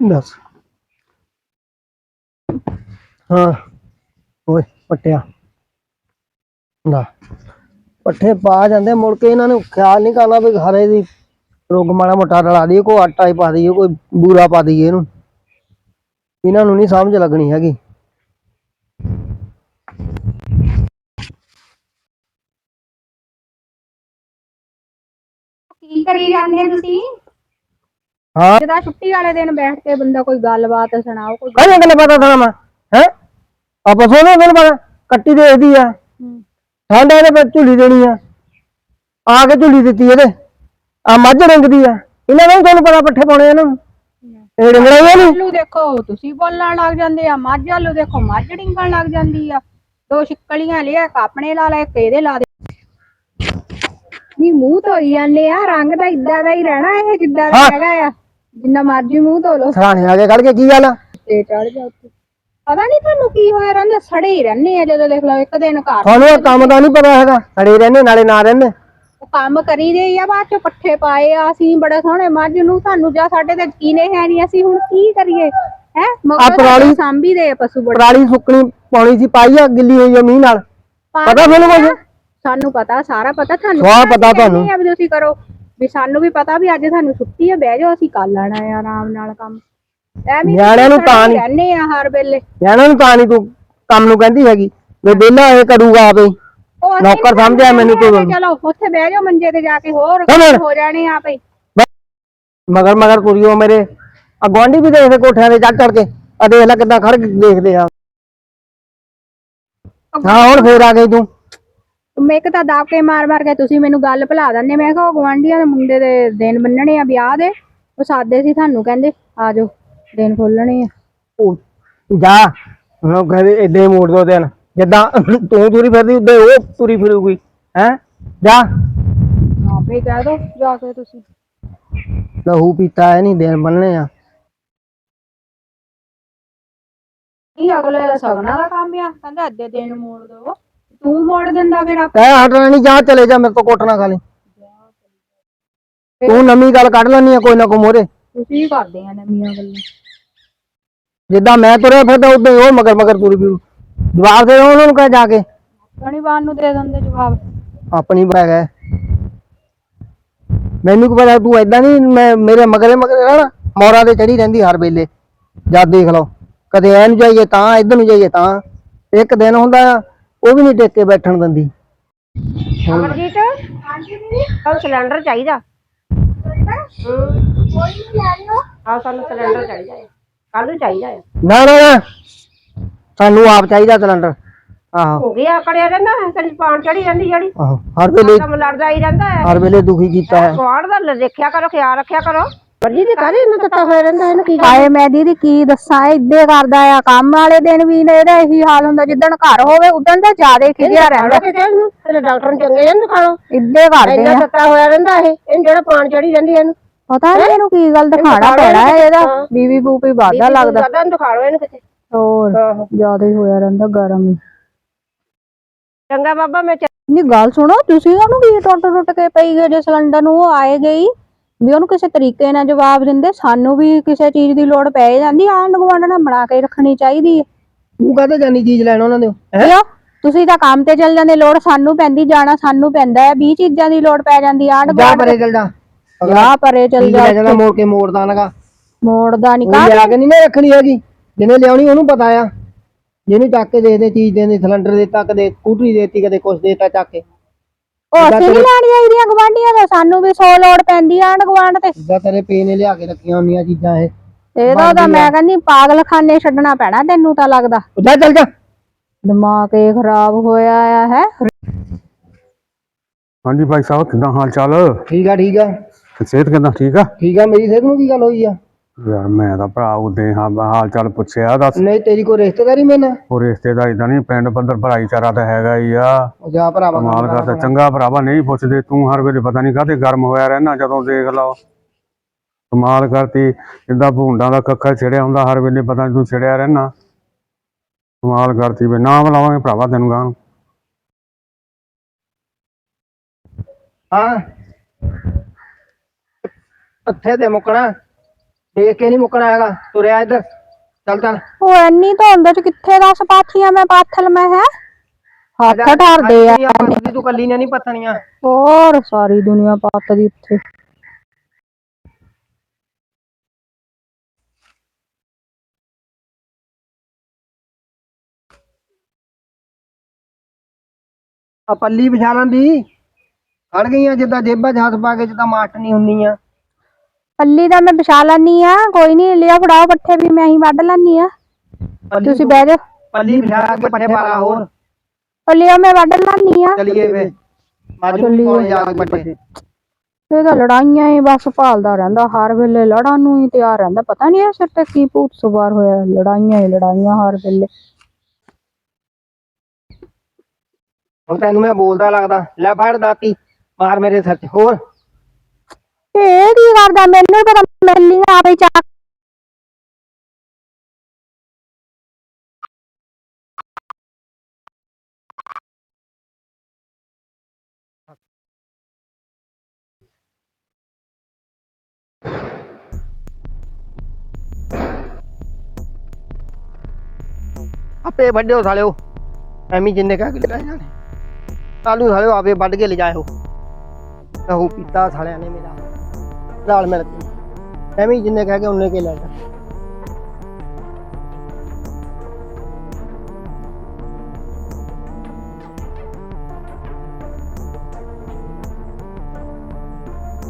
ਦੱਸ। ਹਾਂ, ਓਏ, ਪੱਟਿਆ। ਨਾ ਪੱਠੇ ਪਾ ਜਾਂਦੇ, ਮੁੜ ਕੇ ਇਹਨਾਂ ਨੂੰ ਖਿਆਲ ਨਹੀਂ ਕਰਨਾ ਵੀ ਹਰੇ ਦੀ ਰੁੱਗ ਮਾੜਾ ਮੋਟਾ ਰਲਾ ਦਈਏ, ਕੋਈ ਆਟਾ ਹੀ ਪਾ ਦਈਏ, ਕੋਈ ਬੂਰਾ ਪਾ ਦਈਏ ਇਹਨੂੰ। ਇਹਨਾਂ ਨੂੰ ਨਹੀਂ ਸਮਝ ਲੱਗਣੀ ਹੈਗੀ। ਕੀ ਕਰੀ ਜਾਂਦੇ ਤੁਸੀਂ? ਹਾਂ। ਜਿਹਦਾ ਛੁੱਟੀ ਵਾਲੇ ਦਿਨ ਬੈਠ ਕੇ ਬੰਦਾ ਕੋਈ ਗੱਲਬਾਤ ਸੁਣਾਓ ਕੋਈ ਕਹਿੰਦੇ ਕਿੰਨੇ ਪਤਾ ਥਾ ਮੈਂ ਹੈ? ਆਪਾਂ ਸੋਨੇ ਦਿਨ ਪਤਾ ਕੱਟੀ ਦੇ ਇਹਦੀ ਆ। ਹੂੰ। ਠੰਡ ਇਹਦੇ ਵਿੱਚ ਝੁੱਲੀ ਦੇਣੀ ਆ। ਆ ਕੇ ਝੁੱਲੀ ਦਿੱਤੀ ਇਹਦੇ। ਆ ਮੱਝ ਰੰਗਦੀ ਆ। ਇਹਨਾਂ ਨੂੰ ਤੁਹਾਨੂੰ ਪਤਾ ਪੱਠੇ ਪਾਉਣੇ ਇਹਨਾਂ ਨੂੰ। ਇਹ ਡੰਗਰਾਂ ਹੀ ਨਹੀਂ ਆਲੂ ਦੇਖੋ ਤੁਸੀਂ ਬੋਲਣ ਲੱਗ ਜਾਂਦੇ ਆ ਮੱਝ ਆਲੂ ਦੇਖੋ ਮੱਝ ਡਿੰਗਣ ਲੱਗ ਜਾਂਦੀ ਆ। ਦੋ ਛਿੱਕਲੀਆਂ ਲਿਆ ਆਪਣੇ ਲਾ ਲੈ ਇੱਕ ਇਹਦੇ ਲਾ ਦੇ। ਨੀ ਮੂੰਹ ਧੋਈ ਜਾਂਦੇ ਆ ਰੰਗ ਤਾਂ ਇਦਾਂ ਦਾ ਹੀ ਰਹਿਣਾ ਇਹ ਜਿੱਦਾਂ ਦਾ ਹਾਂ। ਹੈਗਾ ਆ। ਜਿੰਨਾ ਮਰਜ਼ੀ ਮੂੰਹ ਧੋ ਲਓ। ਸਰਾਣੇ ਆ ਕੇ ਕੱਢ ਕੇ ਕੀ ਗੱਲ ਆ? ਤੇ ਚੜ ਜਾ ਉੱਤੇ ਪਤਾ ਨਹੀਂ ਤੁਹਾਨੂੰ ਕੀ ਹੋਇਆ ਰਹਿੰਦਾ ਸੜੇ ਹੀ ਰਹਿੰਦੇ ਆ ਜਦੋਂ ਦੇਖ ਲਓ ਇੱਕ ਦਿਨ ਘਰ ਤੁਹਾਨੂੰ ਇਹ ਕੰਮ ਦਾ ਨਹੀਂ ਪਤਾ ਹੈਗਾ ਸੜੇ ਰਹਿੰਦੇ ਨਾਲੇ ਨਾ ਰਹਿੰਦੇ। ਉਹ ਕੰਮ ਕਰੀ ਦੇ ਆ ਬਾਅਦ ਚ ਪੱਠੇ ਪਾਏ ਆ ਅਸੀਂ ਬੜੇ ਸੋਹਣੇ ਮੱਝ ਨੂੰ ਸਾਨੂੰ ਜਾਂ ਸਾਡੇ ਤੇ ਯਕੀਨ ਹੀ ਹੈ ਨਹੀਂ ਅਸੀਂ ਹੁਣ ਕੀ ਕਰੀਏ? ਹੈ? ਮਗਰ ਪਰਾਲੀ- ਸਾਂਭੀ ਦੇ ਆ ਪਸ਼ੂ ਬੜੇ। ਪਰਾਲੀ ਸੁੱਕਣੀ ਪਾਉਣੀ ਸੀ ਪਾਈ ਆ ਗਿੱਲੀ ਹੋਈ ਆ ਮੀਂਹ ਨਾਲ। ਪਤਾ ਤੁਹਾਨੂੰ ਕੁਝ ਸਾਨੂੰ ਪਤਾ ਸਾਰਾ ਪਤਾ ਤੁਹਾਨੂੰ ਸਾਰਾ ਪਤਾ ਤੁਹਾਨੂੰ। ਆ ਵੀ ਤੁਸੀਂ ਕਰੋ। ਵੀ ਸਾਨੂੰ ਵੀ ਪਤਾ ਵੀ ਅੱਜ ਸਾਨੂੰ ਛੁੱਟੀ ਆ ਬਹਿ ਜਾਓ ਅਸੀਂ ਕਰ ਲੈਣਾ ਆ ਆਰਾਮ ਨਾਲ ਕੰਮ। ਐਵੇਂ ਨਿਆਣਿਆਂ ਨੂੰ ਤਾਂ ਨੀ- ਰਹਿੰਦੇ ਆ ਹਰ ਵੇਲੇ। ਇਹਨਾਂ ਨੂੰ ਤਾਂ ਨਹੀਂ ਤੂੰ ਕੰਮ ਨੂੰ ਕਹਿੰਦੀ ਹੈਗੀ। ਵੀ ਵਿਹਲਾ ਇਹ ਕਰੂਗਾ ਆਪੇ। ਨੌਕਰ ਸਮਝਿਆ ਮੈਨੂੰ ਤੂੰ। ਚਲੋ ਉੱਥੇ ਬਹਿ ਜਾਓ ਮੰਜੇ ਤੇ ਜਾ ਕੇ ਹੋਰ। ਹੋ ਜਾਣੇ ਆਪੇ। ਮਗਰ ਮਗਰ ਤੁਰਿਓ ਮੇਰੇ ਆ ਗੁਆਂਢੀ ਵੀ ਦੇਖਦੇ ਕੋਠਿਆਂ ਤੇ ਚੜ ਚੜ ਕੇ। ਆ ਦੇਖ ਲੈ ਕਿੱਦਾਂ ਖੜ ਕੇ ਦੇਖਦੇ ਆ। ਹਾਂ ਹੁਣ ਫੇਰ ਆ ਗਈ ਤੂੰ। ਮੈਂ ਇੱਕ ਤਾਂ ਦਾਕੇ ਮਾਰ ਮਾਰ ਕੇ ਤੁਸੀਂ ਮੈਨੂੰ ਗੱਲ ਭੁਲਾ ਦਿੰਦੇ ਮੈਂ ਕਿਹਾ ਉਹ ਗਵਾਂਢੀਆਂ ਦੇ ਮੁੰਡੇ ਦੇ ਦਿਨ ਬੰਨਣੇ ਆ ਵਿਆਹ ਦੇ। ਉਹ ਸਾਦੇ ਸੀ ਤੁਹਾਨੂੰ ਕਹਿੰਦੇ ਆ ਜਾਓ ਦਿਨ ਖੋਲਣੇ ਆ। ਉਹ ਜਾ ਉਹ ਕਹਿੰਦੇ ਏਡੇ ਮੋੜ ਦੋ ਦਿਨ। ਜਿੱਦਾਂ ਤੂੰ ਤੁਰੀ ਫਿਰਦੀ ਉਦਾਂ ਹੀ ਉਹ ਤੁਰੀ ਫਿਰੂਗੀ ਹੈ? ਜਾ। ਆਪੇ ਕਹਿ ਦੋ ਜਾ ਕੇ ਤੁਸੀਂ। ਲਹੂ ਪੀਤਾ ਹੈ ਨਹੀਂ ਦਿਨ ਬੰਨਣੇ ਆ। ਇਹ ਅਗਲੇ ਦਾ ਸਗਨਾ ਦਾ ਕੰਮ ਆ? ਕਹਿੰਦਾ ਅੱਧੇ ਦਿਨ ਮੋੜ ਦੋ। ਤੂੰ ਮੋੜ ਦਿੰਦਾ ਫਿਰ ਆਪ? ਕਹਿ ਹਟਣਾ ਨਹੀਂ ਜਾ ਚਲੇ ਜਾ ਮੇਰੇ ਤੋਂ ਕੋਟਣਾ ਖਾ ਲਈ। ਤੂੰ ਨਵੀਂ ਗੱਲ ਕੱਢ ਲੈਣੀ ਆ ਕੋਈ ਨਾ ਕੋਈ ਮੋਰੇ ਤੁਸੀਂ ਕਰਦੇ ਆ ਨਵੀਆਂ ਗੱਲਾਂ? ਜਿੱਦਾਂ ਮੈਂ ਤੁਰਿਆ ਫਿਰਦਾ ਉਦਾਂ ਹੀ ਉਹ ਮਗਰ ਮਗਰ ਤੁਰੀ ਫਿਰੂ। ਜਵਾਬ ਦੇ ਉਹਨਾਂ ਨੂੰ ਕਹਿ ਜਾ ਕੇ। ਗਣੀਵਾਨ ਨੂੰ ਦੇ ਦਿੰਦੇ ਜਵਾਬ। ਆਪਣੀ ਬੈਗ ਹੈ ਮੈਨੂੰ ਕੀ ਪਤਾ ਤੂੰ ਐਦਾਂ ਨਹੀਂ ਮੈਂ ਮੇਰੇ ਮਗਰੇ ਮਗਰੇ ਰਹਿਣਾ। ਮੋਰਾਂ ਤੇ ਚੜੀ ਰਹਿੰਦੀ ਹਰ ਵੇਲੇ। ਜਦ ਦੇਖ ਲਓ ਕਦੇ ਐ ਨੂੰ ਜਾਈਏ ਤਾਂ ਇੱਧਰ ਨੂੰ ਜਾਈਏ ਤਾਂ। ਇੱਕ ਦਿਨ ਹੁੰਦਾ ਆ, ਉਹ ਵੀ ਨਹੀਂ ਟੇਕ ਕੇ ਬੈਠਣ ਦਿੰਦੀ। ਅਮਰਜੀਤ ਕੱਲ ਸਿਲੰਡਰ ਚਾਹੀਦਾ। ਆ ਸਾਨੂੰ ਸਿਲੰਡਰ ਚਾਹੀਦਾ ਹੈ। ਕੱਲ ਨੂੰ ਚਾਹੀਦਾ ਹੈ। ਨਾ ਨਾ ਨਾ। ਸਾਨੂੰ ਆਪ ਚਾਹੀਦਾ ਸਿਲੰਡਰ। ਆਹੋ। ਹੋ ਗਿਆ ਕੜਿਆ ਰਹਿੰਦਾ ਕਦੀ ਪਾਣ ਚੜੀ ਜਾਂਦੀ ਜਿਹੜੀ। ਆਹੋ। ਹਰ ਵੇਲੇ ਕੰਮ ਲੜਦਾ ਹੀ ਰਹਿੰਦਾ ਹੈ। ਹਰ ਵੇਲੇ ਦੁਖੀ ਕੀਤਾ ਹੈ। ਗਵਾੜ ਦਾ ਲ- ਦੇਖਿਆ ਕਰੋ ਖਿਆਲ ਰੱਖਿਆ ਕਰੋ। ਅਮਰਜੀਤ ਕਾਹਦੇ ਇਹਨੂੰ ਤੱਤਾ ਹੋਇਆ ਰਹਿੰਦਾ ਇਹਨੂੰ ਕੀ ਆਏ ਮੈਂ ਦੀਦੀ ਕੀ ਦੱਸਾਂ ਇੱਦੇ ਕਰਦਾ ਆ ਕੰਮ ਵਾਲੇ ਦਿਨ ਵੀ ਇਹਦਾ ਇਹੀ ਹਾਲ ਹੁੰਦਾ ਜਿੱਦਣ ਘਰ ਹੋਵੇ ਉਦੋਂ ਤਾਂ ਜ਼ਿਆਦਾ ਖਿਜਿਆ ਰਹਿੰਦਾ। ਕਿਤੇ ਇਹਨੂੰ ਤੇਰੇ ਡਾਕਟਰ ਨੂੰ ਚੰਗੇ ਇਹਨੂੰ ਦਿਖਾ ਲਓ ਇੱਦੇ ਕਰਦੇ ਇੰਨਾ ਆ। ਤੱਤਾ ਹੋਇਆ ਰਹਿੰਦਾ ਇਹ ਇਹਨੂੰ ਜਿਹੜਾ ਪਾਣ ਚੜੀ ਜਾਂਦੀ ਇਹਨੂੰ। ਪਤਾ ਨਹੀਂ ਇਹਨੂੰ ਕੀ ਗੱਲ ਦਿਖਾਣਾ ਪੈਣਾ ਹੈ ਇਹਦਾ ਬੀਬੀ ਬੂਪੀ ਵਾਧਾ ਲੱਗਦਾ। ਲੱਗਦਾ ਇਹਨੂੰ ਦਿਖਾ ਲਓ ਇਹਨੂੰ ਕਿਤੇ। ਹੋਰ ਜ਼ਿਆਦਾ ਹੀ ਹੋਇਆ ਰਹਿੰਦਾ ਗਰਮ ਹੀ। ਚੰਗਾ ਬਾਬਾ ਮੈਂ ਚੱਲ- ਨਹੀਂ ਗੱਲ ਸੁਣੋ ਤੁਸੀਂ ਉਹਨੂੰ ਕੀ ਟੁੱਟ ਟੁੱਟ ਕੇ ਪਈ ਗਏ ਜੇ ਸਿਲੰਡਰ ਨੂੰ ਉਹ ਆਏ ਗਈ ਵੀ ਉਹਨੂੰ ਕਿਸੇ ਤਰੀਕੇ ਨਾਲ ਜਵਾਬ ਦਿੰਦੇ ਸਾਨੂੰ ਵੀ ਕਿਸੇ ਚੀਜ਼ ਦੀ ਲੋੜ ਪੈ ਜਾਂਦੀ ਆਂਢ ਗੁਆਂਢ ਨਾਲ ਬਣਾ ਕੇ ਰੱਖਣੀ ਚਾਹੀਦੀ ਹੈ। ਤੂੰ ਕਾਹਦੇ ਜਾਨੀ ਚੀਜ਼ ਲੈਣ ਉਹਨਾਂ ਦੇ ਕਿਉਂ? ਤੁਸੀਂ ਤਾਂ ਕੰਮ ਤੇ ਚੱਲ ਜਾਂਦੇ ਲੋੜ ਸਾਨੂੰ ਪੈਂਦੀ ਜਾਣਾ ਸਾਨੂੰ ਪੈਂਦਾ ਹੈ 20 ਚੀਜ਼ਾਂ ਦੀ ਲੋੜ ਪੈ ਜਾਂਦੀ ਆਂਢ ਜਾ ਗੁਆਂਢ ਪਰੇ ਚੱਲ ਜਾ। ਪਰੇ ਚੱਲ ਜਾ। ਜਾਣਾ ਮੋੜ ਕੇ ਮੋੜਦਾ ਨਗਾ। ਮੋੜਦਾ ਨਹੀਂ ਉਹ ਲਿਆ ਕੇ ਨਹੀਂ ਨਾ ਰੱਖਣੀ ਹੈਗੀ। ਜਿਹਨੇ ਲਿਆਉਣੀ ਉਹਨੂੰ ਪਤਾ ਆ। ਜਿਹਨੂੰ ਚੱਕ ਕੇ ਦੇ ਦੇ ਚੀਜ਼ ਦੇ ਦੇ ਸਿਲੰਡਰ ਦੇਤਾ ਕਦੇ ਸਕੂਟਰੀ ਦੇਤੀ ਕਦੇ ਕੁਛ ਦੇਤਾ ਚੱਕ ਕੇ। ਉਹ ਅਸੀਂ ਨਹੀਂ ਲੈਣੀ ਚਾਹੀਦੀਆਂ ਗਵਾਂਢੀਆਂ ਦਾ ਸਾਨੂੰ ਵੀ 100 ਲੋੜ ਪੈਂਦੀ ਆ ਆਂਢ ਗੁਆਂਢ ਤੇ। ਜਿੱਦਾਂ ਤੇਰੇ ਪੇ ਨੇ ਲਿਆ ਕੇ ਰੱਖੀਆਂ ਹੁੰਦੀਆਂ ਚੀਜ਼ਾਂ ਇਹ। ਇਹਦਾ ਤਾਂ ਮੈਂ ਕਹਿੰਦੀ ਪਾਗਲਖਾਨੇ ਛੱਡਣਾ ਪੈਣਾ ਤੈਨੂੰ ਤਾਂ ਲੱਗਦਾ। ਜਾ ਚੱਲ ਜਾ। ਦਿਮਾਗ ਇਹ ਖਰਾਬ ਹੋਇਆ ਆ ਹੈ। ਹਾਂਜੀ ਭਾਈ ਸਾਹਿਬ ਕਿਦਾਂ ਹਾਲ ਚਾਲ? ਠੀਕ ਆ ਠੀਕ ਆ। ਤੇ ਸਿਹਤ ਕਿਦਾਂ ਠੀਕ ਆ? ਠੀਕ ਆ ਮੇਰੀ ਸਿਹਤ ਨੂੰ ਕੀ ਗੱਲ ਹੋਈ ਆ? ਯਾਰ ਮੈਂ ਤਾਂ ਭਰਾ ਉਦੇ ਹਾਂ ਹਾਲ ਚਾਲ ਪੁੱਛਿਆ ਦੱਸ। ਨਹੀਂ ਤੇਰੀ ਕੋਈ ਰਿਸ਼ਤੇਦਾਰੀ ਮੇਰੇ ਨਾਲ ਉਹ ਰਿਸ਼ਤੇਦਾਰੀ ਤਾਂ ਨਹੀਂ ਪਿੰਡ ਪੱਧਰ ਭਾਈਚਾਰਾ ਤਾਂ ਹੈਗਾ ਹੀ ਆ। ਉਹ ਜਾ ਭਰਾਵਾ ਕਮਾਲ ਕਰਦਾ ਚੰਗਾ ਭਰਾਵਾ ਨਹੀਂ ਪੁੱਛਦੇ ਤੂੰ ਹਰ ਵੇਲੇ ਪਤਾ ਨਹੀਂ ਕਾਹਤੇ ਗਰਮ ਹੋਇਆ ਰਹਿਣਾ ਜਦੋਂ ਦੇਖ ਲਓ। ਕਮਾਲ ਕਰਤੀ ਜਿੱਦਾਂ ਭੂੰਡਾਂ ਦਾ ਕੱਖਾ ਛਿੜਿਆ ਹੁੰਦਾ ਹਰ ਵੇਲੇ ਪਤਾ ਨਹੀਂ ਤੂੰ ਛਿੜਿਆ ਰਹਿਣਾ ਕਮਾਲ ਕਰਤੀ ਵੇ ਨਾਮ ਲਾਵਾਂਗੇ ਭਰਾਵਾ ਤੈਨੂੰ ਗਾਂ ਹਾਂ। ਅੱਥੇ ਤੇ ਮੁਕਣਾ। ਦੇਖ ਕੇ ਨਹੀਂ ਮੁੱਕਣਾ ਹੈਗਾ। ਤੁਰਿਆ ਇੱਧਰ। ਚੱਲ ਚੱਲ। ਉਹ ਐਨੀ ਧੁੰਦ ਚ ਕਿੱਥੇ ਦੱਸ ਪਾਥੀਆਂ ਮੈਂ ਪਾਥਲ ਮੈਂ ਹੈ? ਹੱਥ ਠਰਦੇ ਆ। ਨਹੀਂ ਪੱਥਦੀ ਤੂੰ ਕੱਲੀ ਨੇ ਨਹੀਂ ਪੱਥਣੀਆਂ। ਹੋਰ ਸਾਰੀ ਦੁਨੀਆ ਪੱਤਦੀ ਉੱਥੇ। ਆ ਪੱਲੀ ਵਿਛਾ ਲੈਂਦੀ ਖੜ ਗਈਆਂ ਜਿੱਦਾਂ ਜੇਬਾਂ 'ਚ ਹੱਥ ਪਾ ਕੇ ਜਿੱਦਾਂ ਮਾਟਣੀ ਹੁੰਦੀਆਂ। ਪੱਲੀ ਦਾ ਮੈਂ ਵਿਛਾ ਲੈਣੀ ਆ ਕੋਈ ਨਹੀਂ ਲਿਆ ਫੜਾਓ ਪੱਠੇ ਵੀ ਮੈਂ ਹੀ ਵੱਢ ਲੈਣੀ ਆ। ਪੱਲੀ ਤੁਸੀਂ ਬਹਿ ਜਾਓ। ਪੱਲੀ ਵਿਛਾ ਕੇ ਪੱਠੇ ਪਾ ਲਾ ਹੋਰ। ਉਹ ਲਿਆ ਮੈਂ ਵੱਢ ਲੈਣੀ ਆ। ਚਲੀਏ ਵੇ ਮਾਜੂ। ਕੋਲ ਜਾ ਕੇ ਪੱਠੇ। ਇਹ ਤਾਂ ਲੜਾਈਆਂ ਹੀ ਬਸ ਭਾਲਦਾ ਰਹਿੰਦਾ ਹਰ ਵੇਲੇ ਲੜਾਂ ਨੂੰ ਹੀ ਤਿਆਰ ਰਹਿੰਦਾ। ਪਤਾ ਨਹੀਂ ਇਹ ਸਿਰ ਤੇ ਕੀ ਭੂਤ ਸਵਾਰ ਹੋਇਆ ਲੜਾਈਆਂ ਹੀ ਲੜਾਈਆਂ ਹਰ ਵੇਲੇ। ਹੁਣ ਤੈਨੂੰ ਮੈਂ ਬੋਲਦਾ ਲੱਗਦਾ ਲੈ ਫੜ ਦਾਤੀ ਮਾਰ ਮੇਰੇ ਸਿਰ 'ਚ ਹੋਰ ਇਹ ਕੀ ਕਰਦਾ? ਮੈਨੂੰ ਪਤਾ ਮੈਲੀ ਆਪੇ ਚੱਕ ਆਪੇ ਵੱਢਿਓ ਸਾਲਿਓ। ਐਵੇਂ ਜਿੰਨੇ ਕਹਿ ਕੇ ਲੈ ਜਾਣੇ ਕਾਲੂ ਸਾਲਿਓ ਆਪੇ ਵੱਢ ਕੇ ਲਿਜਾਇਓ। ਕਹੂ ਪੀਤਾ ਸਾਲਿਆਂ ਨੇ ਮੇਰਾ। ਨਾਲ ਮਿਲ ਕੇ ਐਵੇਂ ਜਿੰਨੇ ਕਹਿ ਕੇ ਉਹਨੇ ਕੇ ਲੈ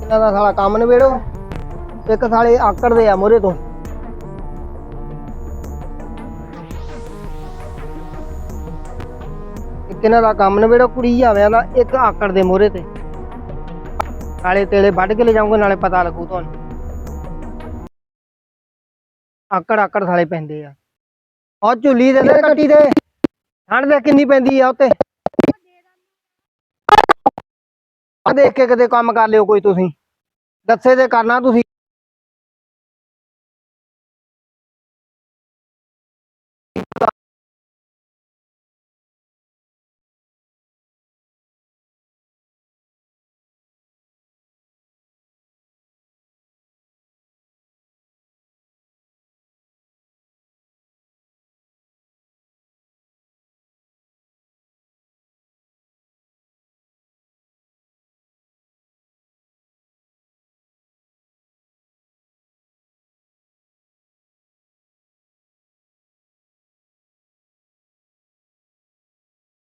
ਇਹਨਾਂ ਦਾ ਸਾਲਾ ਕੰਮ ਨਿਬੇੜੋ। ਇੱਕ ਸਾਲੇ ਆਕੜਦੇ ਆ ਮੋਰੇ ਤੋਂ। ਇੱਕ ਇਹਨਾਂ ਦਾ ਕੰਮ ਨਵੇੜੋ ਕੁੜੀ ਜਾਵਿਆਂ ਦਾ ਇੱਕ ਆਕੜ ਦੇ ਮੋਰੇ ਤੇ। ਨਾਲੇ ਤੇਲੇ ਵੱਢ ਕੇ ਲੈ ਜਾਊਂਗਾ ਨਾਲੇ ਪਤਾ ਲੱਗੂ ਤੁਹਾਨੂੰ। ਆਕੜ ਆਕੜ ਸਾਲੇ ਪੈਂਦੇ ਆ। ਉਹ ਝੁੱਲੀ ਦੇ ਦੇ ਕੱਟੀ ਦੇ। ਠੰਡ ਦੇ ਕਿੰਨੀ ਪੈਂਦੀ ਆ ਉੱਤੇ। ਆ ਦੇਖ ਕੇ ਕਦੇ ਕੰਮ ਕਰ ਲਿਓ ਕੋਈ ਤੁਸੀਂ। ਦੱਸੇ ਤੇ ਕਰਨਾ ਤੁਸੀਂ।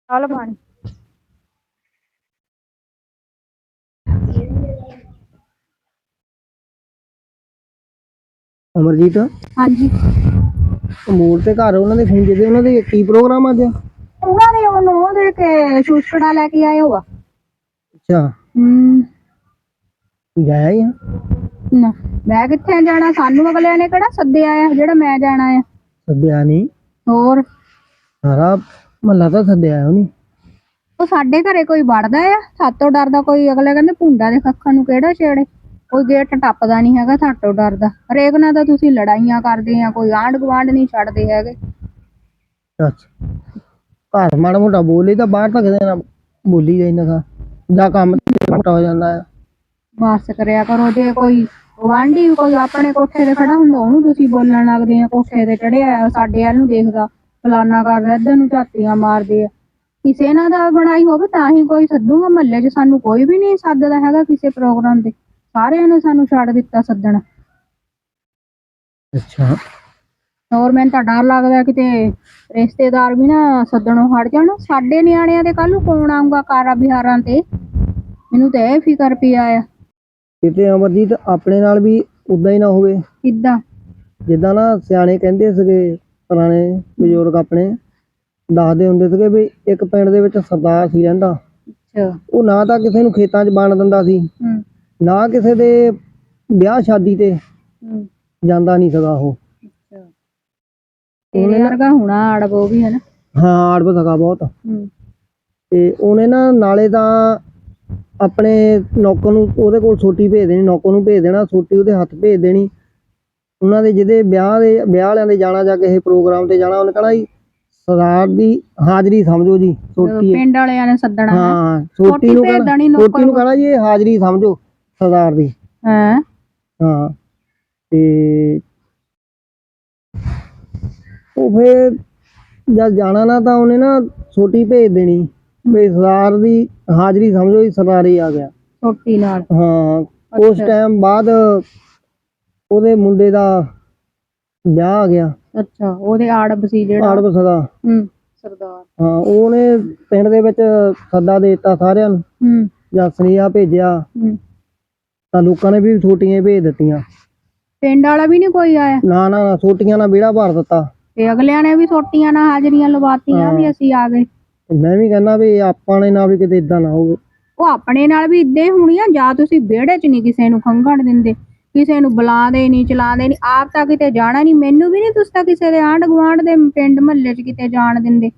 ਚੱਲ ਪਾਣੀ। ਅਮਰਜੀਤ? ਹਾਂਜੀ। ਮੋੜ ਤੇ ਘਰ ਉਹਨਾਂ ਦੇ ਖੁੰਝੇ ਦੇ ਉਹਨਾਂ ਦੇ ਕੀ ਪ੍ਰੋਗਰਾਮ ਅੱਜ? ਉਹਨਾਂ ਨੇ ਉਹਨੂੰ ਉਹ ਦੇ ਕੇ ਸ਼ੂਸ਼ੜਾ ਲੈ ਕੇ ਆਏ ਹੋਗਾ ਅੱਛਾ। ਹੂੰ। ਜਾਇਆ ਹੀ ਆ? ਨਾ ਮੈਂ ਕਿੱਥੇ ਜਾਣਾ? ਸਾਨੂੰ ਅਗਲਿਆਂ ਨੇ ਕਿਹੜਾ ਸੱਦਿਆ ਆ? ਜਿਹੜਾ ਮੈਂ ਜਾਣਾ ਆ। ਸੱਦਿਆ ਨਹੀਂ। ਹੋਰ? ਸਾਰਾ ਮਹੱਲਾ ਤਾਂ ਸੱਦਿਆ ਉਹਨੇ ਉਹ ਸਾਡੇ ਘਰੇ ਕੋਈ ਵੜਦਾ ਆ ਸਾਤੋਂ ਡਰਦਾ ਕੋਈ ਅਗਲੇ ਕਹਿੰਦੇ ਭੁੰਡਾ ਦੇ ਕੱਖਾਂ ਨੂੰ ਕਿਹੜਾ ਛੇੜੇ? ਕੋਈ ਗੇਟ ਟੱਪਦਾ ਨਹੀਂ ਹੈਗਾ ਸਾਤੋਂ ਡਰਦਾ। ਹਰੇਕ ਨਾਲ ਤਾਂ ਤੁਸੀਂ ਲੜਾਈਆਂ ਕਰਦੇ ਆ ਕੋਈ ਆਂਢ ਗੁਆਂਢ ਨਹੀਂ ਛੱਡਦੇ ਹੈਗੇ। ਅੱਛਾ। ਘਰ ਮਾੜਾ ਮੋਟਾ ਬੋਲੀ ਤਾਂ ਬਾਹਰ ਤਾਂ ਕਿਤੇ ਨਾ ਬੋਲੀ ਨਾ ਸਾ ਦਾ ਕੰਮ ਤੇ ਮੋਟਾ ਹੋ ਜਾਂਦਾ ਹੈ ਬਸ ਕਰਿਆ ਕਰੋ ਜੇ ਕੋਈ ਗੁਆਂਢੀ ਕੋਈ ਆਪਣੇ ਕੋਠੇ ਤੇ ਖੜਾ ਹੁੰਦਾ ਉਹਨੂੰ ਤੁਸੀਂ ਬੋਲਣ ਲੱਗਦੇ ਆ ਕੋਠੇ ਤੇ ਚੜਿਆ ਆ ਸਾਡੇ ਵੱਲ ਨੂੰ ਦੇਖਦਾ। ਫਲਾਨਾ ਕਰਦਾ ਇੱਧਰ ਨੂੰ ਝਾਤੀਆਂ ਮਾਰਦੇ ਆ। ਕਿਸੇ ਨਾਲ ਦਾ ਬਣਾਈ ਹੋਵੇ ਤਾਂ ਹੀ ਕੋਈ ਸੱਦੂਗਾ। ਮਹੱਲੇ 'ਚ ਸਾਨੂੰ ਕੋਈ ਵੀ ਨਹੀਂ ਸੱਦਦਾ ਹੈਗਾ ਕਿਸੇ ਪ੍ਰੋਗਰਾਮ ਤੇ। ਸਾਰਿਆਂ ਨੇ ਸਾਨੂੰ ਛੱਡ ਦਿੱਤਾ ਸੱਦਣ। ਅੱਛਾ। ਹੋਰ ਮੈਨੂੰ ਤਾਂ ਡਰ ਲੱਗਦਾ ਕਿਤੇ ਰਿਸ਼ਤੇਦਾਰ ਵੀ ਨਾ ਸੱਦਣੋਂ ਹਟ ਜਾਣ। ਸਾਡੇ ਨਿਆਣਿਆਂ ਦੇ ਕੱਲ ਨੂੰ ਕੌਣ ਆਊਗਾ ਕਾਰਾ ਬਿਹਾਰਾਂ ਤੇ? ਮੈਨੂੰ ਤਾਂ ਇਹ ਫਿਕਰ ਪਿਆ ਆ। ਕਿਤੇ ਅਮਰਜੀਤ ਆਪਣੇ ਨਾਲ ਵੀ ਉਦਾਂ ਹੀ ਨਾ ਹੋਵੇ? ਕਿੱਦਾਂ? ਜਿੱਦਾਂ ਨਾ ਸਿਆਣੇ ਕਹਿੰਦੇ ਸੀਗੇ ਪੁਰਾਣੇ ਬਜ਼ੁਰਗ ਆਪਣੇ ਦੱਸਦੇ ਹੁੰਦੇ ਸੀਗੇ ਵੀ ਇੱਕ ਪਿੰਡ ਦੇ ਵਿੱਚ ਸਰਦਾਰ ਸੀ ਰਹਿੰਦਾ। ਅੱਛਾ। ਉਹ ਨਾ ਤਾਂ ਕਿਸੇ ਨੂੰ ਖੇਤਾਂ 'ਚ ਬਾਣ ਦਿੰਦਾ ਸੀ। ਹੂੰ। ਨਾ ਕਿਸੇ ਦੇ ਵਿਆਹ ਸ਼ਾਦੀ ਤੇ ਹੂੰ। ਜਾਂਦਾ ਨਹੀਂ ਸੀਗਾ ਉਹ। ਤੇਰੇ ਵਰਗਾ ਹੋਣਾ ਅੜਬੋ ਵੀ ਹੈ ਨਾ ਹਾਂ ਅੜਬ ਸਗਾ ਬਹੁਤ। ਹੂੰ। ਤੇ ਉਹਨੇ ਨਾ ਨਾਲੇ ਤਾਂ ਆਪਣੇ ਨੌਕਰ ਨੂੰ ਉਹਦੇ ਕੋਲ ਸੋਟੀ ਭੇਜ ਦੇਣੀ ਨੌਕਰ ਨੂੰ ਭੇਜ ਦੇਣਾ ਸੋਟੀ ਉਹਦੇ ਹੱਥ ਭੇਜ ਦੇਣੀ। ਉਹਨਾਂ ਦੇ ਜਿਹਦੇ ਵਿਆਹ ਦੇ ਵਿਆਹ ਵਾਲਿਆਂ ਦੇ ਜਾਣਾ ਜਾ ਕੇ ਇਹ ਪ੍ਰੋਗਰਾਮ ਤੇ ਜਾਣਾ ਉਹਨੇ ਕਹਣਾ ਜੀ ਸਰਦਾਰ ਦੀ ਹਾਜ਼ਰੀ ਸਮਝੋ ਜੀ ਸੋਟੀ ਪਿੰਡ ਵਾਲਿਆਂ ਨੇ ਸੱਦਣਾ ਹੈ ਹਾਂ ਸੋਟੀ ਨੂੰ ਨੌਕਰ ਨੂੰ ਕਹਣਾ ਜੀ ਇਹ ਹਾਜ਼ਰੀ ਸਮਝੋ ਸਰਦਾਰ ਦੀ। ਹੈ? ਹਾਂ ਤੇ ਉਹ ਫਿਰ ਜਦ ਜਾਣਾ ਨਾ ਤਾਂ ਉਹਨੇ ਨਾ ਛੋਟੀ ਭੇਜ ਦੇਣੀ ਵੀ ਸਰਦਾਰ ਦੀ ਹਾਜ਼ਰੀ ਸਮਝੋ ਵੀ ਸਰਦਾਰੀ ਆ ਗਿਆ। ਛੋਟੀ ਨਾਲ। ਹਾਂ ਉਸ। ਟਾਈਮ ਬਾਅਦ ਉਹਦੇ ਮੁੰਡੇ ਦਾ ਵਿਆਹ ਆ ਗਿਆ। ਅੱਛਾ ਉਹਦੇ ਆੜਬ ਸੀ ਜਿਹੜਾ। ਆੜਬ ਸਦਾ। ਹੂੰ ਸਰਦਾਰ। ਹਾਂ ਉਹਨੇ ਪਿੰਡ ਦੇ ਵਿੱਚ ਸੱਦਾ ਦੇ ਦਿੱਤਾ ਸਾਰਿਆਂ ਨੂੰ। ਹੂੰ। ਜਾਂ ਸੁਨੇਹਾ ਭੇਜਿਆ। ਹੂੰ। ਤਾਂ ਲੋਕਾਂ ਨੇ ਵੀ ਛੋਟੀਆਂ ਭੇਜ ਦਿੱਤੀਆਂ। ਪਿੰਡ ਵਾਲਾ ਵੀ ਨਹੀਂ ਕੋਈ ਆਇਆ? ਨਾ ਨਾ ਨਾ, ਛੋਟੀਆਂ ਨਾਲ ਵਿਹੜਾ ਭਰ ਦਿੱਤਾ। ਤੇ ਅਗਲਿਆਂ ਨੇ ਵੀ ਛੋਟੀਆਂ ਨਾਲ ਹਾਜ਼ਰੀਆਂ ਲਵਾਤੀਆਂ ਵੀ ਅਸੀਂ ਆ ਗਏ। ਮੈਂ ਵੀ ਕਹਿੰਦਾ ਵੀ ਆਪਾਂ ਨੇ ਨਾ ਵੀ ਕਿਤੇ ਇਦਾਂ ਨਾ ਹੋਵੇ। ਉਹ ਆਪਣੇ ਨਾਲ ਵੀ ਇਦਾਂ ਹੀ ਹੋਣੀ ਆ ਜਾਂ ਤੁਸੀਂ ਵਿਹੜੇ 'ਚ ਨਹੀਂ ਕਿਸੇ ਨੂੰ ਖੰਘਣ ਦਿੰਦੇ। ਕਿਸੇ ਨੂੰ ਬੁਲਾਉਂਦੇ ਨਹੀਂ ਚਲਾਉਂਦੇ ਨਹੀਂ ਆਪ ਤਾਂ ਕਿਤੇ ਜਾਣਾ ਨਹੀਂ ਮੈਨੂੰ ਵੀ ਨਹੀਂ ਤੁਸੀਂ ਤਾਂ ਕਿਸੇ ਦੇ ਆਂਢ ਗੁਆਂਢ ਦੇ ਪਿੰਡ ਮਹੱਲੇ 'ਚ ਕਿਤੇ ਜਾਣ ਦਿੰਦੇ